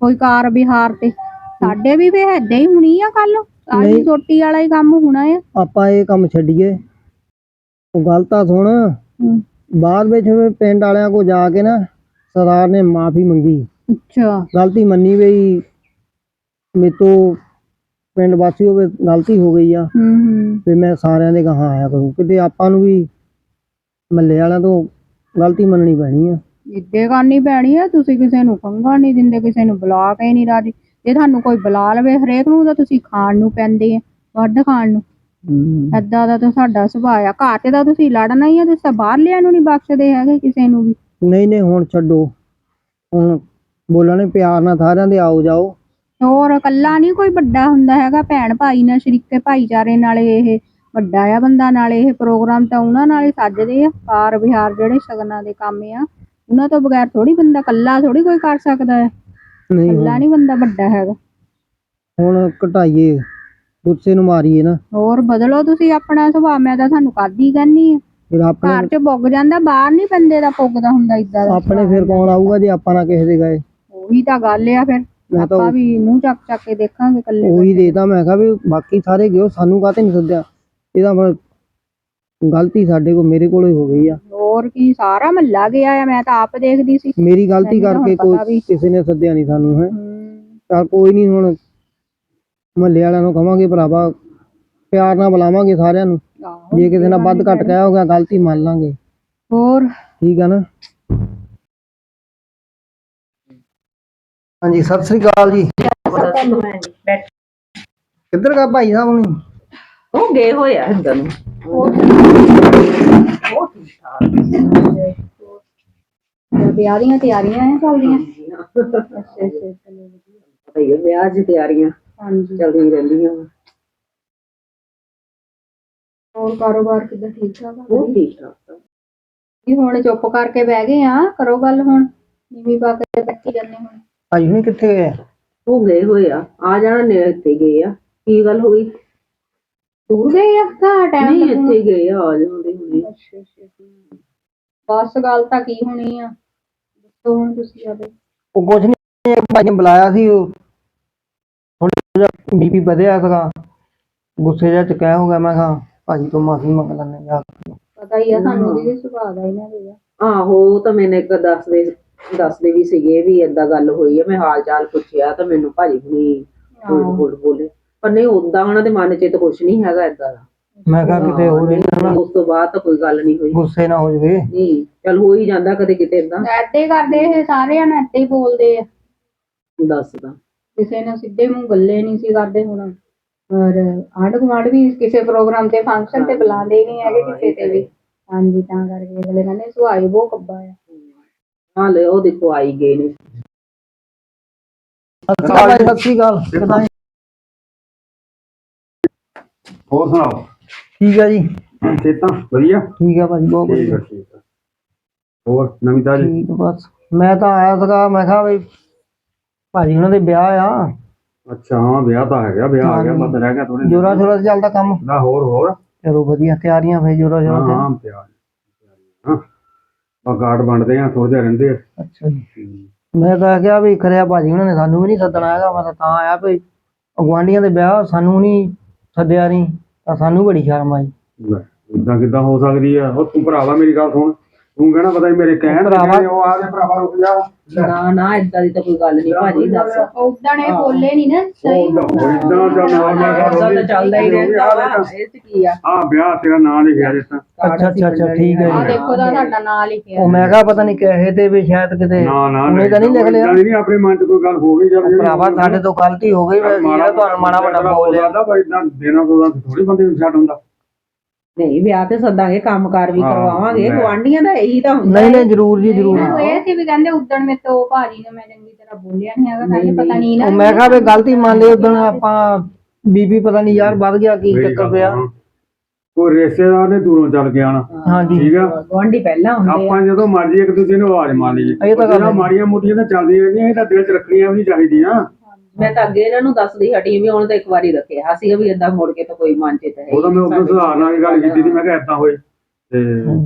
ਕੋਈ ਕਾਰ ਵਿਹਾਰ ਤੇ। ਸਾਡੇ ਵੀ ਫੇ ਏਦਾਂ ਹੀ ਹੋਣੀ ਆ ਕੱਲ ਆਹੀ ਨਹੀਂ। ਛੋਟੀ ਵਾਲਾ ਹੀ ਕੰਮ ਹੋਣਾ ਆ। ਆਪਾਂ ਇਹ ਕੰਮ ਛੱਡੀਏ। ਉਹ ਗੱਲ ਤਾਂ ਸੁਣ। ਹੂੰ। ਬਾਅਦ ਵਿੱਚ ਫਿਰ ਪਿੰਡ ਵਾਲਿਆਂ ਕੋ ਜਾ ਕੇ ਨਾ ਸਰਦਾਰ ਨੇ ਮਾਫੀ ਮੰਗੀ। ਅੱਛਾ। ਗਲਤੀ ਮੰਨੀ ਵੀ ਮੇਰੇ ਤੋਂ ਪਿੰਡ ਵਾਸੀਓ ਵੀ ਗਲਤੀ ਹੋ ਗਈ ਆ। ਹੂੰ ਹੂੰ। ਤੇ ਮੈਂ ਸਾਰਿਆਂ ਦੇ ਗਾਹਾਂ ਆਇਆ ਕਰੂੰ। ਕਿਤੇ ਆਪਾਂ ਨੂੰ ਵੀ ਮੱਲੇ ਵਾਲਿਆਂ ਤੋਂ ਗਲਤੀ ਮੰਨਣੀ ਪੈਣੀ ਆ। ਇੱਦੇ ਕਰਨੀ ਪੈਣੀ ਆ ਤੁਸੀਂ ਕਿਸੇ ਨੂੰ ਖੰਘਣ ਨਹੀਂ ਦਿੰਦੇ ਕਿਸੇ ਨੂੰ ਬੁਲਾ ਕੇ ਨਹੀਂ ਰਾਜੀ। ਜੇ ਤੁਹਾਨੂੰ ਕੋਈ ਬੁਲਾ ਲਵੇ ਹਰੇਕ ਨੂੰ ਤਾਂ ਤੁਸੀਂ ਖਾਣ ਨੂੰ ਪੈਂਦੇ ਆ ਵੱਧ ਖਾਣ ਨੂੰ। ਏਦਾਂ ਦਾ ਤਾਂ ਸਾਡਾ ਸੁਭਾਅ ਆ। ਘਰ 'ਚ ਤਾਂ ਤੁਸੀਂ ਲੜਨਾ ਹੀ ਆ ਤੁਸੀਂ ਤਾਂ ਬਾਹਰਲਿਆਂ ਨੂੰ ਨਹੀਂ ਬਖਸ਼ਦੇ ਹੈਗੇ ਕਿਸੇ ਨੂੰ ਵੀ। ਨਹੀਂ ਨਹੀਂ ਹੁਣ ਛੱਡੋ। ਹੁਣ ਬੋਲਣੇ ਪਿਆਰ ਨਾਲ ਸਾਰਿਆਂ ਦੇ ਆਓ ਜਾਓ ਹੋਰ ਇਕੱਲਾ ਨਹੀਂ ਕੋਈ ਵੱਡਾ ਹੁੰਦਾ ਹੈਗਾ ਭੈਣ ਭਾਈ ਨਾਲ ਸ਼ਰੀਕੇ ਭਾਈਚਾਰੇ ਨਾਲ ਇਹ ਵੱਡਾ ਆ ਬੰਦਾ ਨਾਲ ਇਹ ਪ੍ਰੋਗਰਾਮ ਤਾਂ ਉਹਨਾਂ ਨਾਲ ਹੀ ਸੱਜਦੇ ਆ ਕਾਰ ਵਿਹਾਰ ਜਿਹੜੇ ਸ਼ਗਨਾਂ ਦੇ ਕੰਮ ਆ ਉਹਨਾਂ ਤੋਂ ਬਗੈਰ ਥੋੜੀ ਬੰਦਾ ਇਕੱਲਾ ਥੋੜੀ ਕੋਈ ਕਰ ਸਕਦਾ ਹੈ। ਨਹੀਂ ਇਕੱਲਾ ਨਹੀਂ ਬੰਦਾ ਵੱਡਾ ਹੈਗਾ। ਹੁਣ ਘਟਾਈਏ ਗੁੱਸੇ ਨੂੰ ਮਾਰੀਏ ਨਾ। ਹੋਰ ਬਦਲੋ ਤੁਸੀਂ ਆਪਣਾ ਸੁਭਾਅ ਮੈਂ ਤਾਂ ਤੁਹਾਨੂੰ ਕਾਦੀ ਕਹਿੰਨੀ ਆ। ਫਿਰ ਆਪਣੇ ਘਰ 'ਚ ਪੁੱਗ ਜਾਂਦਾ ਬਾਹਰ ਨਹੀਂ ਬੰਦੇ ਦਾ ਪੁੱਗਦਾ ਹੁੰਦਾ ਇਦਾਂ ਦਾ ਆਪਣੇ ਫਿਰ ਕੌਣ ਆਊਗਾ ਜੇ ਆਪਾਂ ਨਾ ਕਿਸੇ ਦੇ ਗਏ? ਉਹੀ ਤਾਂ ਗੱਲ ਆ ਫਿਰ। ਮੈਂ ਤਾਂ ਆਪਾਂ ਵੀ ਮੂੰਹ ਚੱਕ ਚੱਕ ਕੇ ਦੇਖਾਂਗੇ ਇਕੱਲੇ ਉਹੀ ਦੇਤਾ ਮੈਂ ਕਿਹਾ ਵੀ ਬਾਕੀ ਸਾਰੇ ਗਿਓ ਸਾਨੂੰ ਕਾਹਤੇ ਨਹੀਂ ਸੱਦਿਆ? ਇਹਦਾ ਮਤਲਬ ਗਲਤੀ ਸਾਡੇ ਕੋਲ ਮੇਰੇ ਕੋਲ ਹੀ ਹੋ ਗਈ ਆ। ਹੋਰ ਕੀ ਸਾਰਾ ਮਹੱਲਾ ਗਿਆ ਆ ਮੈਂ ਤਾਂ ਆਪ ਦੇਖਦੀ ਸੀ। ਮੇਰੀ ਗਲਤੀ ਕਰਕੇ। ਕੋਈ ਕਿਸੇ ਨੇ ਸੱਦਿਆ ਨਹੀਂ ਸਾਨੂੰ ਹੈ। ਚਲ ਕੋਈ ਨਹੀਂ ਹੁਣ ਮਹੱਲੇ ਵਾਲਿਆਂ ਨੂੰ ਕਵਾਂਗੇ ਭਰਾਵਾ ਪਿਆਰ ਨਾਲ ਬੁਲਾਵਾਂਗੇ ਸਾਰਿਆਂ ਨੂੰ। ਜੇ ਕਿਸੇ ਨਾਲ ਵੱਧ ਘੱਟ ਹੋਗਾ ਗਲਤੀ ਮੰਨ ਲਾਂਗੇ। ਹੋਰ? ਠੀਕ ਆ ਨਾ? ਹਾਂਜੀ ਸਤਿ ਸ੍ਰੀ ਅਕਾਲ ਜੀ। ਕਿੱਧਰ ਗਾ ਭਾਈ ਸਾਹਿਬ ਨੂੰ ਉਹ ਗਏ ਹੋਏ ਆ ਹਿੰਦਰ ਨੂੰ। ਵਿਆਹ ਦੀਆਂ ਤਿਆਰੀਆਂ ਐ ਚੱਲਦੀਆਂ ਅੱਛਾ ਅੱਛਾ ਚਲੋ ਵਧੀਆ। ਭਈ ਵਿਆਹ ਦੀ ਤਿਆਰੀਆਂ ਹਾਂਜੀ। ਚੱਲਦੀਆਂ ਰਹਿੰਦੀਆਂ ਵਾਂ। ਹੋਰ ਕਾਰੋਬਾਰ ਕਿੱਦਾਂ ਠੀਕ ਠਾਕ ਆ? ਉਹ ਠੀਕ ਠਾਕ ਆ। ਜੀ ਹੁਣ ਚੁੱਪ ਕਰਕੇ ਬਹਿ ਗਏ ਆ। ਕਰੋ ਗੱਲ ਹੁਣ। ਨੀਵੀਂ ਪਾ ਕੇ ਜਾਂਦੇ ਹੁਣ। ਭਾਈ ਹੁਣੀ ਕਿੱਥੇ ਗਏ ਉਹ ਗਏ ਹੋਏ ਆ ਆ ਜਾਣਾ ਨੇ ਇੱਥੇ ਗਏ ਆ। ਕੀ ਗੱਲ ਹੋ ਗਈ? ਦੂਰ ਗਏ ਆ ਕਾ ਟਾਈਮ ਨਹੀਂ ਇੱਥੇ ਗਏ ਆ ਆ ਜਾਂਦੇ ਹੁਣੇ। ਅੱਛਾ ਅੱਛਾ ਬਸ ਗੱਲ ਤਾਂ ਕੀ ਹੋਣੀ ਆ? ਦੱਸੋ ਹੁਣ ਤੁਸੀਂ ਆਵੇ ਉਹ ਕੁਛ ਨਹੀਂ ਭਾਈ ਨੇ ਬੁਲਾਇਆ ਸੀ ਉਹ। ਥੋੜਾ ਜਿਹਾ ਬੀਪੀ ਵਧਿਆ ਸੀਗਾ ਗੁੱਸੇ ਜਿਹਾ ਚ ਕਹਿ ਹੋ ਗਿਆ ਮੈਂ ਕਿਹਾ ਭਾਜੀ ਤੋਂ ਮਾਫੀ ਮੰਗ ਲੈਣੇ ਜਾ ਕੇ। ਪਤਾ ਹੀ ਆ ਸਾਨੂੰ ਵੀ ਸੁਭਾਅ ਦਾ ਇਹਨਾਂ ਦੇ ਆਹੋ ਉਹ ਤਾਂ ਮੈਨੇ ਇੱਕ ਦੱਸਦੇ ਦੱਸਦੇ ਵੀ ਸੀਗੇ ਵੀ ਏਦਾਂ ਗੱਲ ਹੋਈ ਆ ਮੈਂ ਹਾਲ ਚਾਲ ਪੁੱਛਿਆ ਤਾਂ ਮੈਨੂੰ ਭਾਜੀ ਹੁਣੀ ਬੋਲ ਬੋਲ ਬੋਲੇ। ਪਰ ਨਹੀਂ ਉਦਾਂ ਉਹਨਾਂ ਦੇ ਮਨ 'ਚ ਤਾਂ ਕੁਝ ਨਹੀਂ ਹੈਗਾ ਏਦਾਂ ਦਾ। ਮੈਂ ਕਿਹਾ ਕਿਤੇ ਹੋਰ ਇਹਨਾਂ ਨਾਲ ਉਸ ਤੋਂ ਬਾਅਦ ਤਾਂ ਕੋਈ ਗੱਲ ਨਹੀਂ ਹੋਈ। ਗੁੱਸੇ ਨਾ ਹੋ ਜਵੇ। ਨਹੀਂ ਚੱਲ ਹੋ ਹੀ ਜਾਂਦਾ ਕਦੇ ਕਿਤੇ ਏਦਾਂ। ਐਡੇ ਕਰਦੇ ਇਹ ਸਾਰੇ ਨਾ ਐਡੇ ਹੀ ਬੋਲਦੇ ਆ। ਦੱਸਦਾ ਕਿਸੇ ਨੇ ਸਿੱਧੇ ਮੂੰਹ ਗੱਲੇ ਨਹੀਂ ਸੀ ਕਰਦੇ ਹੁਣ। ਔਰ ਆਂਢ ਗੁਆਂਢ ਵੀ ਕਿਸੇ ਪ੍ਰੋਗਰਾਮ ਤੇ ਫੰਕਸ਼ਨ ਤੇ ਬੁਲਾਉਂਦੇ ਨਹੀਂ ਹੈਗੇ ਕਿਸੇ ਤੇ ਵੀ। ਹਾਂਜੀ ਤਾਂ ਕਰਕੇ ਅਗਲੇ ਕਹਿੰਦੇ ਸੁਹਾਈ ਬਹੁਤ ਕੱਬਾ ਆ। ਹਾਲੇ ਉਹ ਦੇਖੋ ਆਈ ਗਏ ਨੇ। ਸਤਿ ਸ੍ਰੀ ਅਕਾਲ ਸਤਿ ਸ੍ਰੀ ਅਕਾਲ। ਕਿੱਦਾਂ? ਹੋਰ ਸੁਣਾਓ? ਠੀਕ ਆ ਜੀ। ਸੇਤਾਂ ਵਧੀਆ? ਠੀਕ ਆ ਭਾਜੀ ਬਹੁਤ ਠੀਕ ਵਧੀਆ। ਆ ਠੀਕ ਆ। ਹੋਰ ਨਵੀਂ ਤਾਜੀ? ਠੀਕ ਆ ਬਸ। ਮੈਂ ਤਾਂ ਆਇਆ ਸੀਗਾ ਮੈਂ ਕਿਹਾ ਵੀ ਭਾਜੀ ਉਹਨਾਂ ਦੇ ਵਿਆਹ ਆ। ਅੱਛਾ ਹਾਂ ਵਿਆਹ ਤਾਂ ਹੈਗਾ ਵਿਆਹ ਆ ਗਿਆ ਬਸ ਰਹਿ ਗਿਆ ਥੋੜੇ ਜੋਰਾ ਸ਼ੋਰਾ ਤੇ ਚੱਲਦਾ ਕੰਮ। ਨਾ ਹੋਰ ਹੋਰ। ਚਲੋ ਵਧੀਆ ਤਿਆਰੀਆਂ ਫੇ ਜੋਰਾ ਹਾਂ ਸ਼ੋਰਾ ਤੇ। ਹਾਂ ਪਿਆਰ ਹਾਂ ਆ ਕਾਰਡ ਵੰਡਦੇ ਆ ਜਿਹਾ ਰਹਿੰਦੇ ਆ। ਅੱਛਾ ਜੀ। ਮੈਂ ਤਾਂ ਕਿਹਾ ਵੀ ਕਰਿਆ ਭਾਜੀ ਉਹਨਾਂ ਨੇ ਸਾਨੂੰ ਵੀ ਨਹੀਂ ਸੱਦਣਾ ਹੈਗਾ ਮੈਂ ਤਾਂ ਤਾਂ ਆਇਆ ਵੀ ਗਵਾਂਡੀਆਂ ਦੇ ਵਿਆਹ ਸਾਨੂੰ ਨਹੀਂ ਸੱਦਿਆ ਨਹੀਂ ਤਾਂ ਸਾਨੂੰ ਬੜੀ ਸ਼ਰਮ ਆਈ। ਇਦਾਂ ਕਿਦਾਂ ਹੋ ਸਕਦੀ ਆ? ਉਹ ਤੂੰ ਭਰਾਵਾ ਮੇਰੀ ਗੱਲ ਸੁਣ। ਤੂੰ ਕਹਿਣਾ ਪਤਾ ਨਹੀਂ ਮੇਰੇ ਕਹਿਣ ਦੇ ਨੇ, ਉਹ ਆਦੇ ਭਰਾਵਾ ਰੁਕ ਜਾ। ਨਾ ਨਾ ਇਦਾਂ ਦੀ ਤਾਂ ਕੋਈ ਗੱਲ ਨਹੀਂ ਭਾਜੀ ਦੱਸ। ਉਦਾਂ ਇਹ ਬੋਲੇ ਨਹੀਂ ਨਾ ਸਹੀ ਤਾਂ ਇਦਾਂ ਦਾ ਗੱਲ ਇਦਾਂ ਹੋ ਤਾਂ ਚੱਲਦਾ ਹੀ ਰਹਿੰਦਾ ਵਾ ਇਹ ਚ ਕੀ ਆ? ਆ ਵਿਆਹ ਤੇਰਾ ਨਾਂ ਲਿਖਿਆ ਤਰ੍ਹਾਂ ਅੱਛਾ ਅੱਛਾ ਅੱਛਾ ਠੀਕ ਹੈ ਆ। ਜੀ। ਦੇਖੋ ਦਾ ਸਾਡਾ ਨਾਂ ਲਿਖਿਆ। ਉਹ ਮੈਂ ਕਿਹਾ ਪਤਾ ਨਹੀਂ ਕਹੇ ਤੇ ਵੀ ਸ਼ਾਇਦ ਕਿਤੇ ਨਾ ਨਾ ਉਹਨੇ ਤਾਂ ਨਹੀਂ ਲਿਖ ਲਿਆ। ਨਹੀਂ ਆਪਣੇ ਮਨ 'ਚ ਕੋਈ ਗੱਲ ਹੋ ਗਈ ਜਿਹੜੀ ਭਰਾਵਾ ਸਾਡੇ ਤੋਂ ਗਲਤੀ ਹੋ ਗਈ ਮੈਂ ਤੁਹਾਨੂੰ ਮਾੜਾ ਵੱਡਾ ਬੋਲ ਲਿਆ ਜਾਂਦਾ ਪਰ ਇਦਾਂ ਦੇਣਾ ਤੋਂ ਥੋੜੀ ਬੰਦੇ ਨੂੰ ਛੱਡ ਹੁੰਦਾ। ਨਹੀਂ ਵਿਆਹ ਤੇ ਸੱਦਾਂਗੇ ਕੰਮਕਾਰ ਵੀ ਹਾਂ, ਕਰਵਾਵਾਂਗੇ। ਗਵਾਂਢੀਆਂ ਦਾ ਇਹੀ ਤਾਂ ਹੁੰਦਾ ਨਹੀਂ ਨਹੀਂ ਜ਼ਰੂਰ ਜੀ ਜ਼ਰੂਰ। ਮੈਨੂੰ ਇਹ ਸੀ ਵੀ ਕਹਿੰਦੇ ਉਦਣ ਮੇ ਤੋਂ ਭਾਜੀ ਨੇ ਮੈਂ ਚੰਗੀ ਤਰ੍ਹਾਂ ਬੋਲਿਆ ਨਹੀਂ ਹੈਗਾ ਕਹਿੰਦੇ ਪਤਾ ਨਹੀਂ। ਨਾ ਉਹ ਮੈਂ ਕਿਹਾ ਵੀ ਗਲਤੀ ਮੰਨ ਲਈ ਉਦੋਂ ਆਪਾਂ ਬੀਬੀ ਪਤਾ ਨਹੀਂ ਯਾਰ ਵੱਧ ਗਿਆ ਕੀ ਮੇਰੀ ਚੱਕਰ ਗੱਲ ਪਿਆ। ਸੁਣ। ਕੋਈ ਰਿਸ਼ਤੇਦਾਰ ਨੇ ਦੂਰੋਂ ਚੱਲ ਕੇ ਆਣਾ ਹਾਂਜੀ। ਠੀਕ ਆ? ਗਵਾਂਢੀ ਪਹਿਲਾਂ ਹੁੰਦੇ ਆ। ਆਪਾਂ ਜਦੋਂ ਮਰਜ਼ੀ ਇੱਕ ਦੂਜੇ ਨੂੰ ਆਵਾਜ਼ ਮਾਰ ਲਈਏ। ਇਹ ਤਾਂ ਗੱਲ ਜਿਹੜਾ ਹੈ। ਮਾੜੀਆਂ ਮੋਟੀਆਂ ਤਾਂ ਚੱਲਦੀਆਂ ਰਹਿੰਦੀਆਂ ਇਹ ਤਾਂ ਦਿਲ 'ਚ ਰੱਖਣੀਆਂ ਵੀ ਨਹੀਂ ਚਾਹੀਦੀਆਂ। ਮੈਂ ਤਾਂ ਅੱਗੇ ਇਹਨਾਂ ਨੂੰ ਦੱਸਦੀ ਹਟੀ ਵੀ ਹੁਣ ਤਾਂ ਇੱਕ ਵਾਰੀ ਰੱਖਿਆ। ਸੀ ਵੀ ਏਦਾਂ ਮੁੜ ਕੇ ਤਾਂ ਕੋਈ ਮਨ ਚ ਤਾਂ ਹੈ ਉਹ ਤਾਂ ਮੈਂ ਸੁਧਾਰ ਨਾਲ ਹੀ ਗੱਲ ਕੀਤੀ ਸੀ ਮੈਂ ਕਿਹਾ ਏਦਾਂ ਹੋਏ ਤੇ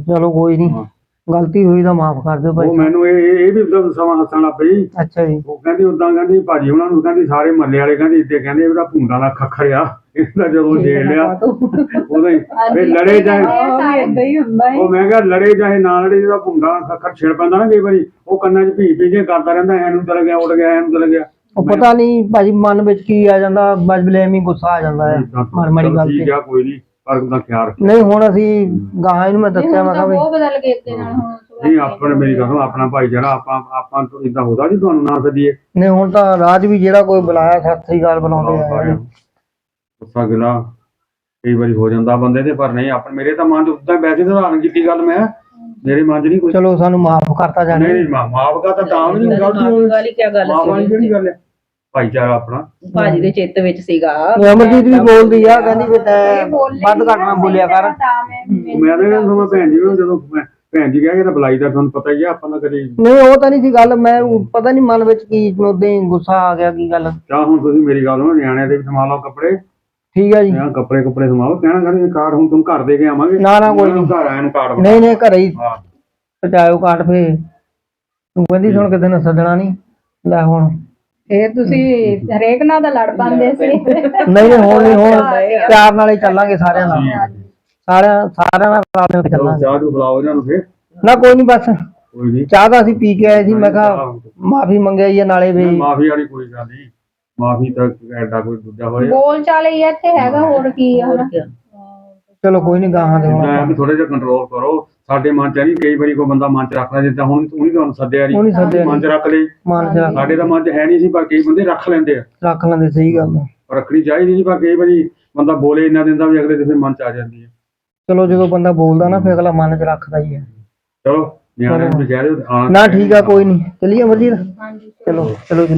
ਚਲੋ ਕੋਈ ਨਹੀਂ ਗਲਤੀ ਹੋਈ ਤਾਂ ਮਾਫ ਕਰ ਦਿਓ ਉਹ ਭਾਈ ਮੈਨੂੰ ਇਹ ਇਹ ਇਹ ਵੀ ਉਦੋਂ ਸਮਾਂ ਹੱਸਣ ਲੱਗ ਪਈ। ਅੱਛਾ ਜੀ। ਉਹ ਕਹਿੰਦੀ ਉਦਾਂ ਕਹਿੰਦੀ ਭਾਜੀ ਉਹਨਾਂ ਨੂੰ ਕਹਿੰਦੀ ਸਾਰੇ ਮੱਲੇ ਵਾਲੇ ਕਹਿੰਦੀ ਇੱਥੇ ਕਹਿੰਦੇ ਇਹਦਾ ਭੁੰਡਾ ਦਾ ਖੱਖਰ ਆ। ਇਹਦਾ ਜਦੋਂ ਜੇਲ ਲਿਆ ਉਦੋਂ ਹੀ। ਵੀ ਲੜੇ ਜਾਏ ਹੀ ਹੁੰਦਾ ਹੈ। ਉਹ ਮੈਂ ਕਿਹਾ ਲੜੇ ਚਾਹੇ ਨਾ ਲੜੇ ਜਿਹਦਾ ਭੁੰਡਾ ਦਾ ਖੱਖਰ ਛਿੜ ਪੈਂਦਾ ਨਾ ਕਈ ਵਾਰੀ। ਉਹ ਕੰਨਾਂ 'ਚ ਭੀ ਭੀ ਜੇ ਕਰਦਾ ਰਹਿੰਦਾ ਐਨੂੰ ਚਲ ਗਿਆ ਉੱਡ ਗਿਆ ਐਨੂੰ ਚਲ ਗਿਆ। ਉਹ ਪਤਾ ਨਹੀਂ ਭਾਜੀ ਮਨ ਵਿੱਚ ਕੀ ਆ ਜਾਂਦਾ ਬਸ ਬਲੇਮ ਹੀ ਗੁੱਸਾ ਆ ਜਾਂਦਾ ਹੈ ਮਾੜੀ ਮਾੜੀ ਗੱਲ ਠੀਕ ਤੇ ਆ ਕੋਈ ਨਹੀਂ ਪਰ ਉਹਦਾ ਖਿਆਲ ਰੱਖ। ਨਹੀਂ ਹੁਣ ਅਸੀਂ ਗਾਹਾਂ ਇਹਨੂੰ ਮੈਂ ਦੱਸਿਆ ਮੈਂ ਕਿਹਾ ਵੀ ਉਹ ਬਦਲ ਗਏ ਅੱਗੇ ਨਾਲ ਹੁਣ ਸੁਭਾਅ ਨਹੀਂ ਆਪਣੇ ਮੇਰੀ ਗੱਲ ਸੁਣੋ, ਆਪਣਾ ਭਾਈਚਾਰਾ ਆਪਾਂ ਆਪਾਂ ਤੋਂ ਇਦਾਂ ਹੋਦਾ ਜੀ ਤੁਹਾਨੂੰ ਨਾ ਸਦੀਏ। ਨਹੀਂ ਹੁਣ ਤਾਂ ਰਾਜ ਵੀ ਜਿਹੜਾ ਕੋਈ ਬੁਲਾਇਆ ਸਤਿ ਸ੍ਰੀ ਅਕਾਲ ਬੁਲਾਉਂਦੇ ਆ। ਗੁੱਸਾ ਗਿਲਾ। ਕਈ ਵਾਰੀ ਹੋ ਜਾਂਦਾ ਬੰਦੇ ਤੇ ਪਰ ਨਹੀਂ ਆਪਣੇ ਮੇਰੇ ਤਾਂ ਮਨ 'ਚ ਉਦਾਂ ਵੈਸੇ ਸਧਾਰਨ ਕੀਤੀ ਗੱਲ ਮੈਂ। ਮੇਰੇ ਮਨ 'ਚ ਨਹੀਂ ਕੋਈ ਚਲੋ ਸਾਨੂੰ ਮਾਫ ਕਰਤਾ ਜਾਣੇ। ਨਹੀਂ ਮਾ- ਮਾਫ ਕਾ ਤਾਂ ਤਾਂ ਵੀ ਨਹੀਂ ਗਲਤੀ ਹੋਈ। ਵਾਲੀ ਕੀ ਗੱਲ ਮਾਫ ਵਾਲੀ ਕਿਹੜੀ ਗੱਲ ਹੈ? ਭਾਈਚਾਰਾ ਆਪਣਾ। ਭਾਜੀ ਦੇ ਚਿੱਤ ਵਿੱਚ ਸੀਗਾ। ਅਮਰਜੀਤ ਵੀ ਬੋਲਦੀ ਆ ਕਹਿੰਦੀ ਵੀ ਤੈਂ ਵੱਧ ਘੱਟ ਨਾ ਬੋਲਿਆ ਕਰ। ਮੈਂ ਤਾਂ ਕਹਿੰਦਾ ਮੈਂ ਭੈਣ ਜੀ ਨੂੰ ਜਦੋਂ ਮੈਂ- ਭੈਣ ਜੀ ਕਹਿ ਕੇ ਤਾਂ ਬੁਲਾਈ ਦਾ ਤੁਹਾਨੂੰ ਪਤਾ ਹੀ ਆ ਆਪਾਂ ਤਾਂ ਕਦੀ ਨਹੀਂ ਉਹ ਤਾਂ ਨਹੀਂ ਸੀ ਗੱਲ ਮੈਂ ਪਤਾ ਨਹੀਂ ਮਨ ਵਿੱਚ ਕੀ ਉਦੋਂ ਗੁੱਸਾ ਆ ਗਿਆ ਕੀ ਗੱਲ। ਚਾਹ ਹੁਣ ਤੁਸੀਂ ਮੇਰੀ ਗੱਲ ਸੁਣੋ ਨਿਆਣਿਆਂ ਦੇ ਵੀ ਸਮਾ ਲਓ ਕੱਪੜੇ। ਠੀਕ ਹੈ ਜੀ। ਜਾਂ ਕੱਪੜੇ ਕੱਪੜੇ ਸਮਾਓ ਕਹਿਣਾ ਕਹਿੰਦੇ ਕਾਰਡ ਹੁਣ ਤੁਮ ਘਰ ਦੇ ਕੇ ਆਵਾਂਗੇ। ਨਾ, ਨਾ, ਕੋਈ ਨਹੀਂ। ਘਰ ਆਇਆ ਨੂੰ ਕਾਰਡ ਨਹੀਂ ਨਹੀਂ ਘਰੇ ਹੀ ਹਾਂ। ਪਹੁੰਚਾਇਓ ਕਾਟ ਫੇ ਤੂੰ ਕਹਿੰਦੀ ਸੁਣ ਕਿਸੇ ਨੇ ਸੱਦਣਾ ਨਹੀਂ ਲੈ ਹੁਣ। ਇਹ ਤੁਸੀਂ ਹਰੇਕ ਨਾਲ ਦਾ ਲੜ ਪਾਉਂਦੇ ਸੀ। ਨਹੀਂ ਨਹੀਂ ਹੁਣ ਨਹੀਂ ਹੁਣ ਪਿਆਰ ਨਾਲ ਹੀ ਚੱਲਾਂਗੇ ਸਾਰਿਆਂ ਨਾਲ। ਸਾਰਿਆਂ ਸਾਰਿਆਂ ਨਾਲ ਰਲ ਮਿਲ ਕੇ ਚਲੋ ਚੱਲਾਂਗੇ। ਚਾਹ ਨੂੰ ਬੁਲਾਓ ਇਹਨਾਂ ਨੂੰ ਫਿਰ। ਨਾ ਕੋਈ ਨਹੀਂ ਬਸ। ਕੋਈ ਨਹੀਂ ਚਾਹ ਤਾਂ ਅਸੀਂ ਪੀ ਕੇ ਆਏ ਸੀ ਮੈਂ ਕਿਹਾ ਮਾਫੀ ਮੰਗਿਆ ਹੀ ਆ ਨਾਲੇ ਵੀ। ਮਾਫੀ ਵਾਲੀ ਕੋਈ ਗੱਲ ਨਹੀਂ ਮਾਫੀ ਤਾਂ ਐਡਾ ਕੋਈ ਦੂਜਾ ਹੋਏ ਬੋਲ ਚਾਲ ਹੀ ਇੱਥੇ ਹੈਗਾ ਹੋਰ ਕੀ ਆ ਹਨਾ? ਚਲੋ ਕੋਈ ਨਹੀਂ ਗਾਹਾਂ ਦੇ ਹੁਣ। ਮੈਂ ਵੀ ਥੋੜੇ ਜਿਹਾ ਕੰਟਰੋਲ ਕਰੋ। ਸਾਡੇ ਮਨ ਚ ਨਹੀਂ ਕਈ ਵਾਰੀ ਕੋਈ ਬੰਦਾ ਮਨ ਚ ਰੱਖਦਾ ਜਿੱਦਾਂ ਹੁਣ ਤੂੰ ਨਹੀਂ ਤੁਹਾਨੂੰ ਸੱਦਿਆ ਨਹੀਂ ਸੱਦਿਆ ਮਨ ਚ ਰੱਖ ਲਈ। ਮਨ ਚ ਰੱਖ- ਸਾਡੇ ਤਾਂ ਮਨ ਚ ਹੈ ਨਹੀਂ ਸੀ ਪਰ ਕਈ ਬੰਦੇ ਰੱਖ ਲੈਂਦੇ ਆ। ਰੱਖ ਲੈਂਦੇ ਸਹੀ ਗੱਲ ਆ। ਰੱਖਣੀ ਚਾਹੀਦੀ ਨਹੀਂ ਪਰ ਕਈ ਵਾਰੀ ਬੰਦਾ ਬੋਲੇ ਇੰਨਾ ਦਿੰਦਾ ਵੀ ਅਗਲੇ ਦੇ ਫਿਰ ਮਨ ਚ ਆ ਜਾਂਦੀ ਹੈ ਚਲੋ ਜਦੋਂ ਬੰਦਾ ਬੋਲਦਾ ਨਾ ਫਿਰ ਅਗਲਾ ਮਨ ਚ ਰੱਖਦਾ ਹੀ ਹੈ ਚਲੋ ਨਿਆਣਿਆਂ ਨੂੰ ਕਹਿ ਦਿਓ ਆਉਣਾ ਨਾ ਠੀਕ ਆ ਕੋਈ ਨਹੀਂ ਚਲਿਏ ਅਮਰਜੀਤ ਚਲੋ ਚਲੋ ਚਲੀਏ।